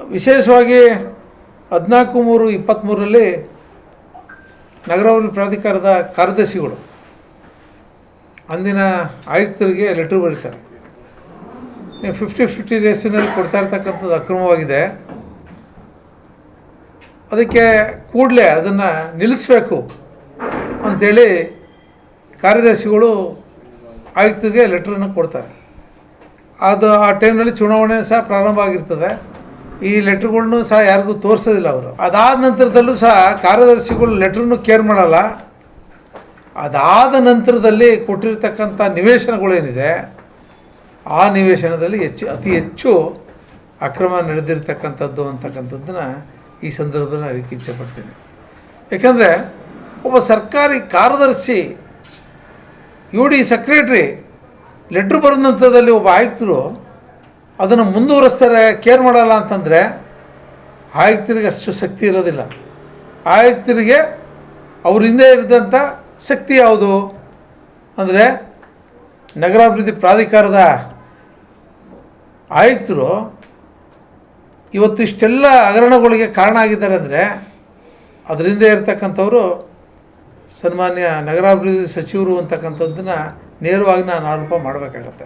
ವಿಶೇಷವಾಗಿ ಹದಿನಾಲ್ಕು ಮೂರು ಇಪ್ಪತ್ತ್ಮೂರರಲ್ಲಿ ನಗರಾಭಿವೃದ್ಧಿ ಪ್ರಾಧಿಕಾರದ ಕಾರ್ಯದರ್ಶಿಗಳು ಅಂದಿನ ಆಯುಕ್ತರಿಗೆ ಲೆಟ್ರ್ ಬರೀತಾರೆ. ನೀವು ಫಿಫ್ಟಿ ಫಿಫ್ಟಿ ರೇಸಿನಲ್ಲಿ ಕೊಡ್ತಾ ಇರ್ತಕ್ಕಂಥದ್ದು ಅಕ್ರಮವಾಗಿದೆ. ಅದಕ್ಕೆ ಕೂಡಲೇ ಅದನ್ನು ನಿಲ್ಲಿಸಬೇಕು ಅಂಥೇಳಿ ಕಾರ್ಯದರ್ಶಿಗಳು ಆಯುಕ್ತರಿಗೆ ಲೆಟ್ರನ್ನು ಕೊಡ್ತಾರೆ. ಅದು ಆ ಟೈಮ್ನಲ್ಲಿ ಚುನಾವಣೆ ಸಹ ಪ್ರಾರಂಭ ಆಗಿರ್ತದೆ. ಈ ಲೆಟ್ರ್ಗಳ್ನು ಸಹ ಯಾರಿಗೂ ತೋರಿಸೋದಿಲ್ಲ ಅವರು. ಅದಾದ ನಂತರದಲ್ಲೂ ಸಹ ಕಾರ್ಯದರ್ಶಿಗಳು ಲೆಟ್ರನ್ನು ಕೇರ್ ಮಾಡಲ್ಲ. ಅದಾದ ನಂತರದಲ್ಲಿ ಕೊಟ್ಟಿರ್ತಕ್ಕಂಥ ನಿವೇಶನಗಳೇನಿದೆ, ಆ ನಿವೇಶನದಲ್ಲಿ ಹೆಚ್ಚು, ಅತಿ ಹೆಚ್ಚು ಅಕ್ರಮ ನಡೆದಿರ್ತಕ್ಕಂಥದ್ದು ಅಂತಕ್ಕಂಥದ್ದನ್ನ ಈ ಸಂದರ್ಭದಲ್ಲಿ ಹೇಳಕ್ಕೆ ಇಚ್ಛೆಪಡ್ತೀನಿ ಯಾಕಂದರೆ ಒಬ್ಬ ಸರ್ಕಾರಿ ಕಾರ್ಯದರ್ಶಿ, ಯು ಡಿ ಸೆಕ್ರೆಟ್ರಿ, ಲೆಟ್ರ್ ಬರೆದ ನಂತರದಲ್ಲಿ ಒಬ್ಬ ಆಯುಕ್ತರು ಅದನ್ನು ಮುಂದುವರಿಸ್ತಾರೆ ಕೇರ್ ಮಾಡಲ್ಲ ಅಂತಂದರೆ ಆಯುಕ್ತರಿಗೆ ಅಷ್ಟು ಶಕ್ತಿ ಇರೋದಿಲ್ಲ. ಆಯುಕ್ತರಿಗೆ ಅವ್ರ ಹಿಂದೆ ಇರಿದಂಥ ಶಕ್ತಿ ಯಾವುದು? ಅಂದರೆ ನಗರಾಭಿವೃದ್ಧಿ ಪ್ರಾಧಿಕಾರದ ಆಯುಕ್ತರು ಇವತ್ತು ಇಷ್ಟೆಲ್ಲ ಹಗರಣಗಳಿಗೆ ಕಾರಣ ಆಗಿದ್ದಾರೆ ಅಂದರೆ ಅದರಿಂದ ಇರತಕ್ಕಂಥವರು ಸನ್ಮಾನ್ಯ ನಗರಾಭಿವೃದ್ಧಿ ಸಚಿವರು ಅಂತಕ್ಕಂಥದ್ದನ್ನು ನೇರವಾಗಿ ನಾನು ಆರೋಪ ಮಾಡಬೇಕಾಗತ್ತೆ.